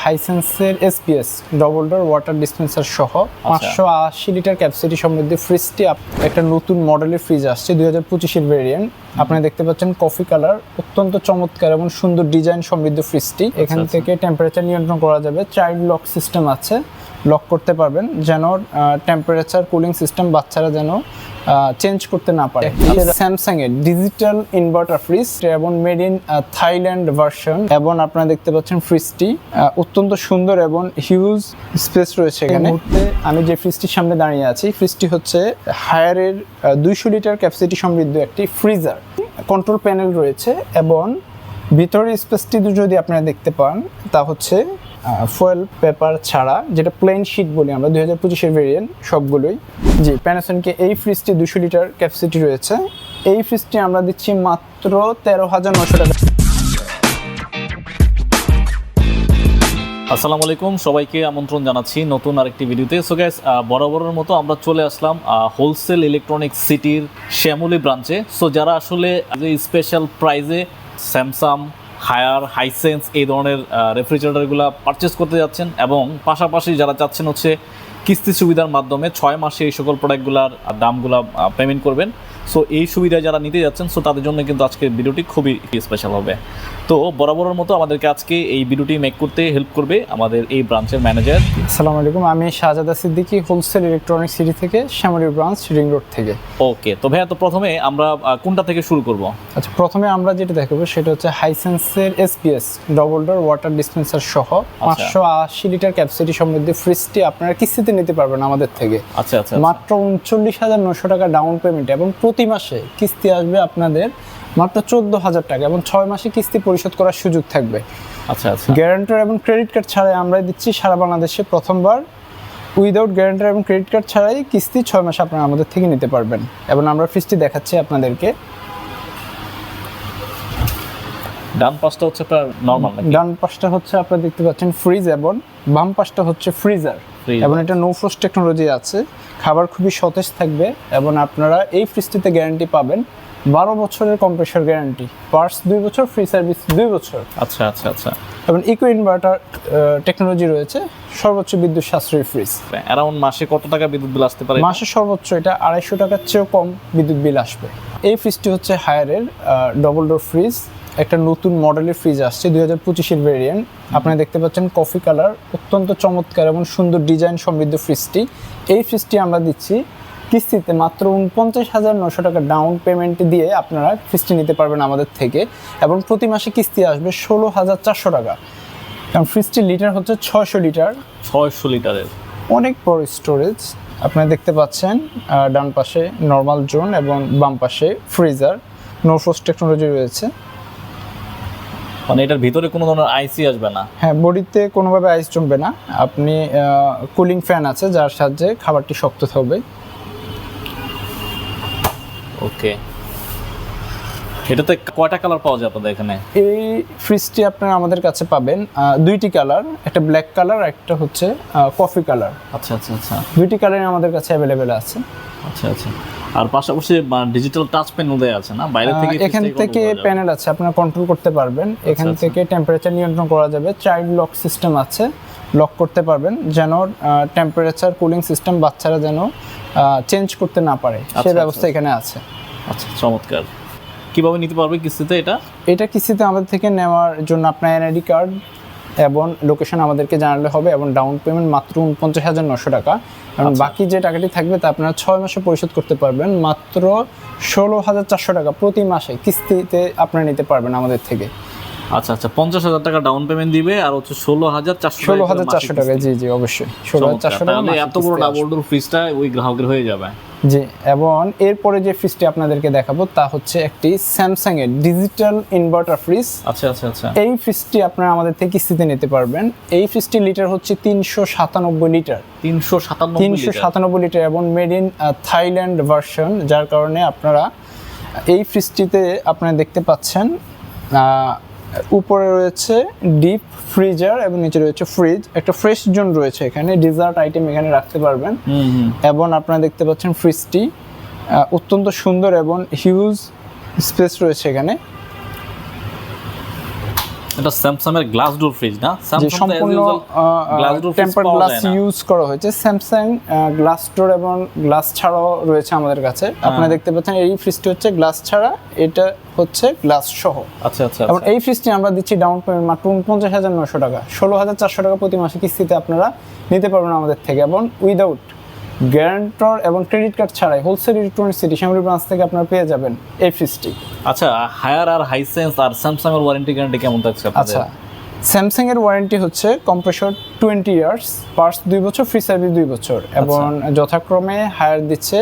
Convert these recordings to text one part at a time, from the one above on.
হাইসেন্সের SPS double door water dispenser সহ পাঁচশো আশি লিটার ক্যাপাসিটি সমৃদ্ধ ফ্রিজটি একটা নতুন মডেলের ফ্রিজ আসছে দুই হাজার পঁচিশের ভেরিয়েন্ট আপনারা দেখতে পাচ্ছেন কফি কালার অত্যন্ত চমৎকার এবং সুন্দর ডিজাইন সমৃদ্ধ ফ্রিজটি এখান আচ্ছা। থেকে টেম্পারেচার নিয়ন্ত্রণ করা যাবে। চাইল্ড লক সিস্টেম আছে লক করতে পারবেন যেন টেম্পারেচার কুলিং সিস্টেম বাচ্চারা যেন চেঞ্জ করতে না পারে। স্যামসাং এর ডিজিটাল ইনভার্টার ফ্রিজ এবং মেড ইন থাইল্যান্ড ভার্সন এবং আপনারা দেখতে পাচ্ছেন ফ্রিজটি অত্যন্ত সুন্দর এবং হিউজ স্পেস রয়েছে এখানে। আমি যে ফ্রিজটির সামনে দাঁড়িয়ে আছি ফ্রিজটি হচ্ছে হায়ারের দুইশো লিটার ক্যাপাসিটি সমৃদ্ধ একটি ফ্রিজার কন্ট্রোল প্যানেল রয়েছে এবং ভিতরের স্পেসটি যদি আপনারা দেখতে পান তা হচ্ছে ফয়েল পেপার ছাড়া, যেটা প্লেন শিট বলি আমরা, দুই হাজার পঁচিশের ভেরিয়েন্ট সবগুলোই। জি প্যানাসনকে এই ফ্রিজটি দুশো লিটার ক্যাপাসিটি রয়েছে। এই ফ্রিজটি আমরা দিচ্ছি মাত্র তেরো হাজার নশো টাকা। আসসালামু আলাইকুম, সবাইকে আমন্ত্রণ জানাচ্ছি নতুন আরেকটি ভিডিওতে। সো গ্যাস বরাবরের মতো আমরা চলে আসলাম হোলসেল ইলেকট্রনিক সিটির শ্যামলি ব্রাঞ্চে সো যারা আসলে স্পেশাল প্রাইজে স্যামসাং হায়ার হাইসেন্স এই ধরনের রেফ্রিজারেটরগুলো পারচেস করতে যাচ্ছেন এবং পাশাপাশি যারা চাচ্ছেন হচ্ছে কিস্তি সুবিধার মাধ্যমে ছয় মাসে এই সকল প্রোডাক্টগুলার দামগুলো পেমেন্ট করবেন। সো এই সুবিধা যারা নিতে যাচ্ছেন সো তাদের জন্য কিন্তু আজকের ভিডিওটি খুবই স্পেশাল হবে। তো বরাবরের মতো আমাদেরকে আজকে এই ভিডিওটি মেক করতে হেল্প করবে আমাদের এই ব্রাঞ্চের ম্যানেজার আসসালামু আলাইকুম আমি Shahzada Siddiqui wholesale electronic city থেকে শ্যামলী ব্রাঞ্চ রিং রোড থেকে। ওকে তো ভাইয়া তো প্রথমে আমরা কোনটা থেকে শুরু করব? আচ্ছা প্রথমে আমরা যেটা দেখাবো সেটা হচ্ছে হাইসেন্সের SPS double door water dispenser সহ পাঁচশো আশি লিটার ক্যাপাসিটি সমৃদ্ধ ফ্রিজটি আপনারা কিস্তিতে নিতে পারবেন আমাদের থেকে। আচ্ছা আচ্ছা মাত্র উনচল্লিশ হাজার নশো টাকা ডাউন পেমেন্ট এবং প্রতি মাসে কিস্তি আসবে আপনাদের মাত্র চোদ্দ হাজার টাকা এবং ছয় মাসে কিস্তি পরিশোধ করার সুযোগ থাকবে। আচ্ছা আচ্ছা। গ্যারান্টার এবং ক্রেডিট কার্ড ছাড়াই আমরা দিচ্ছি সারা বাংলাদেশে প্রথমবার। উইদাউট গ্যারান্টার এবং ক্রেডিট কার্ড ছাড়াই কিস্তি ছয় মাসে আপনারা আমাদের থেকে নিতে পারবেন এবং আমরা ফ্রিজটি দেখাচ্ছি আপনাদেরকে। ডান পাশটা হচ্ছে আপনার নর্মাল ডান পাশটা হচ্ছে আপনারা দেখতে পাচ্ছেন ফ্রিজ এবং বাম পাশটা হচ্ছে ফ্রিজার। এবং এটা নো ফ্রোস্ট টেকনোলজি আছে। খাবার খুবই সতেজ থাকবে এবং আপনারা এই ফ্রিজটিতে গ্যারান্টি পাবেন বারো বছরের কম্প্রেসার গ্যারান্টি পার্টস দুই বছর ফ্রি সার্ভিস দুই বছর। আচ্ছা আচ্ছা আচ্ছা। এবং ইকো ইনভার্টার টেকনোলজি রয়েছে সর্বোচ্চ বিদ্যুৎ সাশ্রয়ী ফ্রিজ অ্যারাউন্ড মাসে কত টাকা বিদ্যুৎ বিল আসতে পারে? মাসে সর্বোচ্চ এটা আড়াইশো টাকার চেয়েও কম বিদ্যুৎ বিল আসবে। এই ফ্রিজটি হচ্ছে হায়ারের ডবল ডোর ফ্রিজ একটা নতুন মডেলের ফ্রিজ আসছে দুই হাজার পঁচিশের ভেরিয়েন্ট আপনারা দেখতে পাচ্ছেন কফি কালার অত্যন্ত চমৎকার এবং সুন্দর ডিজাইন সমৃদ্ধ ফ্রিজটি এই ফ্রিজটি আমরা দিচ্ছি কিস্তিতে মাত্র উনপঞ্চাশ হাজার নশো টাকা ডাউন পেমেন্ট দিয়ে আপনারা ফ্রিজটি নিতে পারবেন আমাদের থেকে এবং প্রতি মাসে কিস্তি আসবে ষোলো হাজার চারশো টাকা। কারণ ফ্রিজটির লিটার হচ্ছে ছয়শো লিটার ছয়শো লিটারের অনেক বড় স্টোরেজ আপনারা দেখতে পাচ্ছেন ডান পাশে নর্মাল জোন এবং বাম পাশে ফ্রিজার নো ফ্রোস্ট টেকনোলজি রয়েছে। মানে এটার ভিতরে কোনো ধরনের আইসি আসবে না। হ্যাঁ বডিতে কোনোভাবে আইস জমবে না। আপনি কুলিং ফ্যান আছে যার সাহায্যে খাবারটি শক্ত থাকবে। ওকে। এটাতে কয়টা কালার পাওয়া যায় আপনাদের এখানে? এই ফ্রিজটি আপনারা আমাদের কাছে পাবেন। দুইটি কালার একটা ব্ল্যাক কালার একটা হচ্ছে কফি কালার আচ্ছা আচ্ছা আচ্ছা। দুইটি কালারই আমাদের কাছে অ্যাভেলেবেল আছে। আচ্ছা আচ্ছা। আর পাশাপাশি ডিজিটাল টাচ পেন দেয়া আছে না? বাইরে থেকে এখান থেকে প্যানেল আছে আপনারা কন্ট্রোল করতে পারবেন। এখান আচ্ছা। থেকে টেম্পারেচার নিয়ন্ত্রণ করা যাবে। চাইল্ড লক সিস্টেম আছে লক করতে পারবেন যেন টেম্পারেচার কুলিং সিস্টেম বাচ্চারা যেন চেঞ্জ করতে না পারে। আচ্ছা, সেই ব্যবস্থা আচ্ছা। এখানে আছে। আচ্ছা চমৎকার। কীভাবে নিতে পারবে কিস্তিতে এটা? এটা কিস্তিতে আমাদের থেকে নেওয়ার জন্য আপনার এনআইডি কার্ড এবং লোকেশন আমাদেরকে জানালে হবে এবং ডাউন পেমেন্ট মাত্র উনপঞ্চাশ হাজার নশো টাকা। এবং আচ্ছা। বাকি যে টাকাটি থাকবে তা আপনারা ছয় মাসে পরিশোধ করতে পারবেন। মাত্র ষোলো হাজার চারশো টাকা প্রতি মাসে কিস্তিতে আপনারা নিতে পারবেন আমাদের থেকে। আচ্ছা আচ্ছা পঞ্চাশ হাজার টাকা ডাউন পেমেন্ট দিবে আর হচ্ছে ষোলো হাজার চারশো ষোলো হাজার চারশো টাকা জি জি অবশ্যই। ষোলো হাজার চারশো টাকা এত বড় ডাবল। ডোর ফ্রিজটা ওই গ্রাহকের হয়ে যাবে। জি এবং এরপরে যে ফ্রিজটি আপনাদেরকে দেখাবো তা হচ্ছে একটি স্যামসাং এর ডিজিটাল ইনভার্টার ফ্রিজ আচ্ছা আচ্ছা আচ্ছা। এই ফ্রিজটি আপনারা আমাদের থেকে কিস্তিতে নিতে পারবেন। এই ফ্রিজটির লিটার হচ্ছে তিনশো সাতানব্বই লিটার তিনশো সাতান্নব্বই তিনশো। সাতানব্বই লিটার এবং মেড ইন থাইল্যান্ড ভার্সন যার কারণে আপনারা এই ফ্রিজটিতে আপনারা দেখতে পাচ্ছেন উপরে রয়েছে ডিপ ফ্রিজার এবং নিচে রয়েছে ফ্রিজ একটা ফ্রেশ জোন রয়েছে এখানে। ডিজার্ট আইটেম এখানে রাখতে পারবেন। এবং আপনারা দেখতে পাচ্ছেন ফ্রিজটি আহ, অত্যন্ত সুন্দর এবং হিউজ স্পেস রয়েছে এখানে। এটা স্যামসাং এর গ্লাস ডোর ফ্রিজ না সম্পূর্ণ টেম্পার গ্লাস ইউজ করা হয়েছে। স্যামসাং গ্লাস ডোর এবং গ্লাস ছাড়াও রয়েছে আমাদের কাছে। হ্যাঁ। আপনারা দেখতে পাচ্ছেন এই ফ্রিজটি হচ্ছে গ্লাস ছাড়া এটা হচ্ছে গ্লাস সহ। আচ্ছা আচ্ছা এবং আচ্ছা। এই ফ্রিজটি আমরা দিচ্ছি ডাউন পেমেন্ট মাত্র উনপঞ্চাশ হাজার নশো টাকা। ষোলো হাজার চারশো টাকা প্রতি মাসে কিস্তিতে আপনারা নিতে পারবেন আমাদের থেকে এবং উইদাউট গ্যারান্টর এবং ক্রেডিট কার্ড ছাড়াই wholesale electronic city Shyamoli branch থেকে আপনারা পেয়ে যাবেন এই ফ্রিজটি আচ্ছা হায়ার আর হাইসেন্স আর স্যামসাং এর ওয়ারেন্টি গ্যারান্টি কেমন থাকছে আচ্ছা স্যামসাং এর ওয়ারেন্টি হচ্ছে কম্প্রেসর টোয়েন্টি ইয়ার্স পার্স দুই বছর ফ্রি সার্ভিস দুই বছর এবং যথাক্রমে হায়ার দিচ্ছে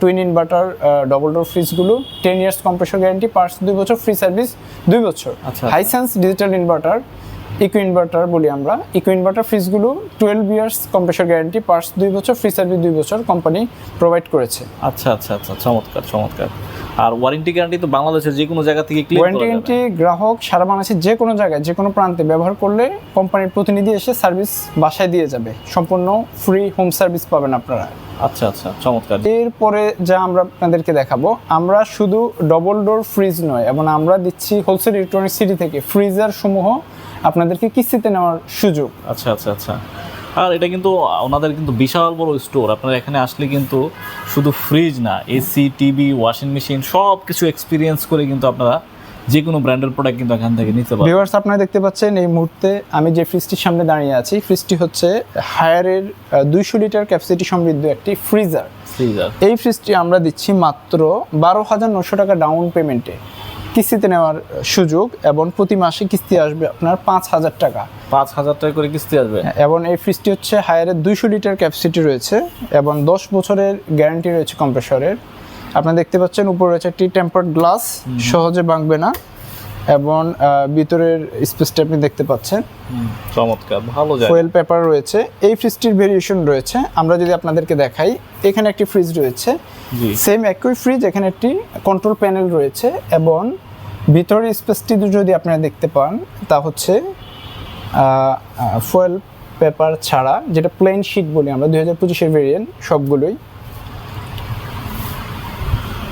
twin inverter double door ফ্রিজগুলো ten years compressor guarantee parts দুই বছর ফ্রি সার্ভিস দুই বছর। আচ্ছা। Hisense digital inverter eco inverter বলি আমরা। Eco inverter ফ্রিজগুলো twelve years compressor guarantee parts দুই বছর ফ্রি সার্ভিস দুই বছর কোম্পানি প্রোভাইড করেছে। আচ্ছা আচ্ছা আচ্ছা চমৎকার চমৎকার। আর ওয়ারেন্টি গ্যারান্টি তো বাংলাদেশের যে কোনো জায়গা থেকে ক্লেম ওয়ারেন্টি গ্যারান্টি গ্রাহক সারা বাংলাদেশের যে কোনো জায়গায় যে কোনো প্রান্তে ব্যবহার করলে কোম্পানির প্রতিনিধি এসে সার্ভিস বাসায় দিয়ে যাবে। সম্পূর্ণ ফ্রি হোম সার্ভিস পাবেন আপনারা। আচ্ছা আচ্ছা চমৎকার। এরপরে যা আমরা আপনাদেরকে দেখাবো আমরা শুধু ডবল ডোর ফ্রিজ নয় এবং আমরা দিচ্ছি হোলসেল ইলেকট্রনিক সিটি থেকে। ফ্রিজার সমূহ আপনাদেরকে কিস্তিতে নেওয়ার সুযোগ। আচ্ছা আচ্ছা আচ্ছা। আর এটা কিন্তু ওনাদের কিন্তু বিশাল বড় স্টোর আপনারা এখানে আসলে কিন্তু শুধু ফ্রিজ না এসি টিভি ওয়াশিং মেশিন সব কিছু এক্সপিরিয়েন্স করে কিন্তু আপনারা যে কোনো ব্র্যান্ডের প্রোডাক্ট কিন্তু এখান থেকে নিতে পারবেন। ভিউয়ার্স আপনারা দেখতে পাচ্ছেন এই মুহূর্তে আমি যে ফ্রিজটির সামনে দাঁড়িয়ে আছি ফ্রিজটি হচ্ছে হায়ারের দুইশো লিটার ক্যাপাসিটি সমৃদ্ধ একটি ফ্রিজার ফ্রিজার এই ফ্রিজটি আমরা দিচ্ছি মাত্র বারো হাজার নশো টাকা ডাউন পেমেন্টে কিস্তিতে নেওয়ার সুযোগ এবং প্রতি মাসে কিস্তি আসবে আপনার পাঁচ হাজার টাকা। পাঁচ হাজার টাকা করে কিস্তি আসবে? এবং এই ফ্রিজটি হচ্ছে হায়ারের দুইশো লিটার ক্যাপাসিটি রয়েছে এবং দশ বছরের গ্যারান্টি রয়েছে কম্প্রেসরের। আপনারা দেখতে পাচ্ছেন উপরে রয়েছে একটি টেম্পার্ড গ্লাস সহজে ভাঙবে না এবং ভিতরের স্পেসটা আপনি দেখতে পাচ্ছেন। চমৎকার ভালো ফয়েল পেপার রয়েছে এই ফ্রিজটির ভেরিয়েশন রয়েছে আমরা যদি আপনাদেরকে দেখাই এখানে একটি ফ্রিজ রয়েছে। জি। সেম একই ফ্রিজ এখানে একটি কন্ট্রোল প্যানেল রয়েছে এবং ভিতরের স্পেসটি যদি আপনারা দেখতে পান তা হচ্ছে ফয়েল পেপার ছাড়া যেটা প্লেন শিট বলি আমরা দুই হাজার পঁচিশের ভেরিয়েন্ট সবগুলোই।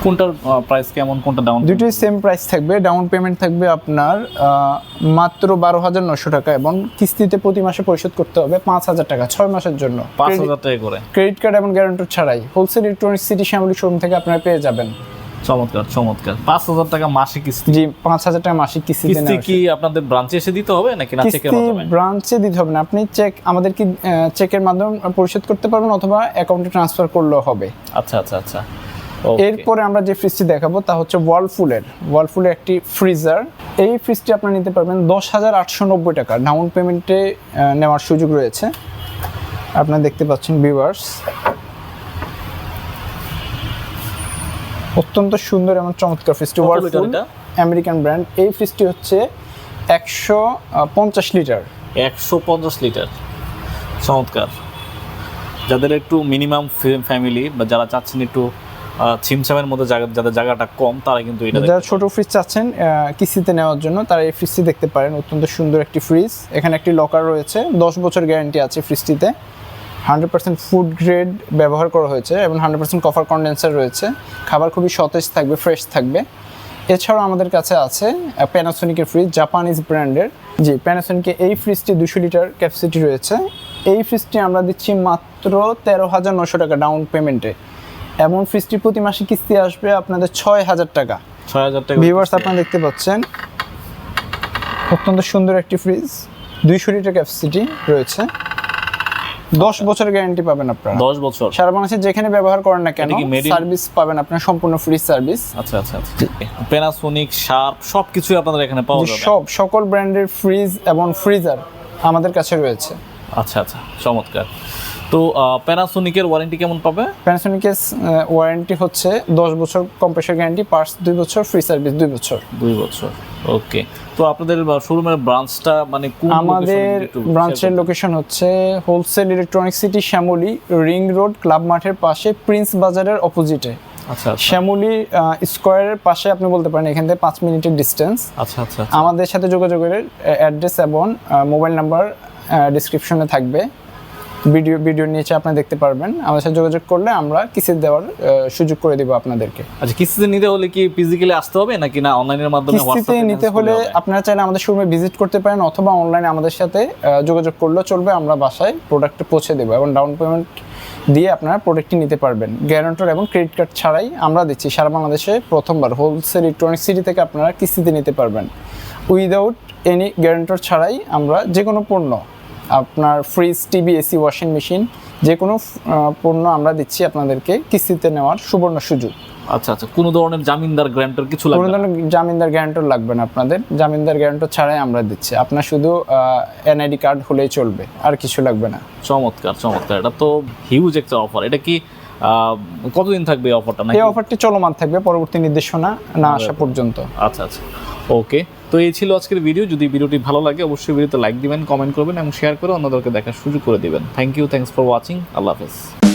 কোনটার প্রাইস কেমন কোনটা ডাউন দুটোই সেম প্রাইস থাকবে ডাউন পেমেন্ট থাকবে আপনার মাত্র বারো হাজার নশো টাকা এবং কিস্তিতে প্রতি মাসে পরিশোধ করতে হবে পাঁচ হাজার টাকা ছয় মাসের জন্য। পাঁচ হাজার টাকা করে। ক্রেডিট কার্ড এবং গ্যারান্টর ছাড়াই। Wholesale electronics city Shyamoli showroom থেকে আপনারা পেয়ে যাবেন। চমৎকার চমৎকার। পাঁচ হাজার টাকা মাসে কিস্তি। জি পাঁচ হাজার টাকা মাসিক কিস্তিতে কিস্তি কি আপনাদের ব্রাঞ্চে এসে দিতে হবে নাকি না চেকের মাধ্যমে? ব্রাঞ্চে দিতে হবে না। আপনি চেক আমাদেরকে চেকের মাধ্যমে পরিশোধ করতে পারবেন অথবা অ্যাকাউন্টে ট্রান্সফার করলেও হবে। আচ্ছা আচ্ছা আচ্ছা। এরপরে আমরা যে ফ্রিজটি দেখাবো তা হচ্ছে ওয়ালফুলের ওয়ালফুলের একটি ফ্রিজার এই ফ্রিজটি আপনারা নিতে পারবেন দশ হাজার আটশো নব্বই টাকা। ডাউন পেমেন্টে নেওয়ার সুযোগ রয়েছে। আপনারা দেখতে পাচ্ছেন ভিউয়ার্স অত্যন্ত সুন্দর এবং চমৎকার ফ্রিজটি এটা? আমেরিকান ব্র্যান্ড এই ফ্রিজটি হচ্ছে একশো পঞ্চাশ লিটার। একশো পঞ্চাশ লিটার। চমৎকার। যাদের একটু মিনিমাম ফ্যামিলি বা যারা চাচ্ছেন একটু ছিমছামের মধ্যে জায়গা যাদের জায়গাটা কম তারা কিন্তু এটা যারা ছোট ফ্রিজ চাচ্ছেন কিস্তিতে নেওয়ার জন্য তারা এই ফ্রিজটি দেখতে পারেন। অত্যন্ত সুন্দর একটি ফ্রিজ এখানে একটি লকার রয়েছে। দশ বছর গ্যারান্টি আছে ফ্রিজটিতে হান্ড্রেড পার্সেন্ট ফুড গ্রেড ব্যবহার করা হয়েছে এবং হান্ড্রেড পার্সেন্ট কফার কন্ডেন্সার রয়েছে। খাবার খুবই সতেজ থাকবে ফ্রেশ থাকবে। এছাড়াও আমাদের কাছে আছে প্যানাসোনিকের ফ্রিজ জাপানিজ ব্র্যান্ডের জি প্যানাসোনিকের এই ফ্রিজটি দুশো লিটার ক্যাপাসিটি রয়েছে। এই ফ্রিজটি আমরা দিচ্ছি মাত্র তেরো হাজার নশো টাকা ডাউন পেমেন্টে এমন ফ্রিজটি প্রতি মাসে কিস্তি আসবে আপনাদের ছয় হাজার টাকা। ছয় হাজার টাকা ভিউয়ার্স আপনারা দেখতে পাচ্ছেন অত্যন্ত সুন্দর একটি ফ্রিজ দুইশো লিটার ক্যাপাসিটি রয়েছে। দশ বছর গ্যারান্টি পাবেন আপনারা। দশ বছর? সারা বাংলাদেশে যেখানে ব্যবহার করেন না কেন সার্ভিস পাবেন আপনার সম্পূর্ণ ফ্রি সার্ভিস আচ্ছা আচ্ছা আচ্ছা প্যানাসোনিক শার্প সব কিছুই আপনাদের এখানে পাওয়া যাবে। সব সকল ব্র্যান্ডের ফ্রিজ এবং ফ্রিজার আমাদের কাছে রয়েছে। আচ্ছা আচ্ছা চমৎকার। তো প্যানাসোনিকের ওয়ারেন্টি কেমন পাবে? প্যানাসোনিকের ওয়ারেন্টি হচ্ছে দশ বছর কম্প্রেসর গ্যারান্টি পার্টস দুই বছর ফ্রি সার্ভিস দুই বছর। দুই বছর ওকে তো আপনাদের শোরুমের ব্রাঞ্চটা মানে কোন আমাদের ব্রাঞ্চের লোকেশন হচ্ছে wholesale electronic city Shyamoli ring road club মাঠের পাশে প্রিন্স বাজারের অপোজিটে আচ্ছা আচ্ছা। শ্যামলী স্কোয়ারের পাশে আপনি বলতে পারেন এখান থেকে পাঁচ মিনিটের ডিস্টেন্স আচ্ছা আচ্ছা আমাদের সাথে যোগাযোগের অ্যাড্রেস এবং মোবাইল নাম্বার ডিসক্রিপশনে থাকবে। ভিডিও ভিডিওর নিচে আপনি দেখতে পারবেন। আমাদের সাথে যোগাযোগ করলে আমরা কিস্তি দেওয়ার সুযোগ করে দিব আপনাদেরকে। আচ্ছা কিস্তিতে নিতে হলে কি ফিজিক্যালি আসতে হবে নাকি না অনলাইনের মাধ্যমে কিস্তিতে নিতে হলে আপনারা চাইলে আমাদের শোরুমে ভিজিট করতে পারেন অথবা অনলাইনে আমাদের সাথে যোগাযোগ করলেও চলবে। আমরা বাসায় প্রোডাক্ট পৌঁছে দেবো এবং ডাউন পেমেন্ট দিয়ে আপনারা প্রোডাক্টটি নিতে পারবেন। গ্যারান্টর এবং ক্রেডিট কার্ড ছাড়াই আমরা দিচ্ছি। সারা বাংলাদেশে প্রথমবার হোলসেল ইলেকট্রনিক সিটি থেকে আপনারা কিস্তিতে নিতে পারবেন। উইদাউট এনি গ্যারান্টর ছাড়াই আমরা যে কোনো পণ্য আপনার fridge TV AC washing machine যে কোনো পণ্য আমরা দিচ্ছি আপনাদেরকে কিস্তিতে নেওয়ার সুবর্ণ সুযোগ। আচ্ছা আচ্ছা কোনো ধরনের জামিনদার গ্যারান্টার কিছু লাগবে না? ধরনের জামিনদার গ্যারান্টর লাগবে না আপনাদের। জামিনদার গ্যারান্টর ছাড়াই আমরা দিচ্ছি। আপনার শুধু এনআইডি কার্ড হলেই চলবে আর কিছু লাগবে না। চমৎকার চমৎকার। এটা তো হিউজ একটা অফার এটা কি কতদিন থাকবে এই অফারটা এই অফারটি চলমান থাকবে পরবর্তী নির্দেশনা না আসা পর্যন্ত। আচ্ছা আচ্ছা। ওকে তো এই ছিল আজকের ভিডিও যদি ভিডিওটি ভালো লাগে, অবশ্যই ভিডিওতে লাইক দিবেন কমেন্ট করবেন এবং শেয়ার করে অন্যদেরকে দেখার সুযোগ করে দেবেন। Thank you thanks for watching আল্লাহ হাফেজ।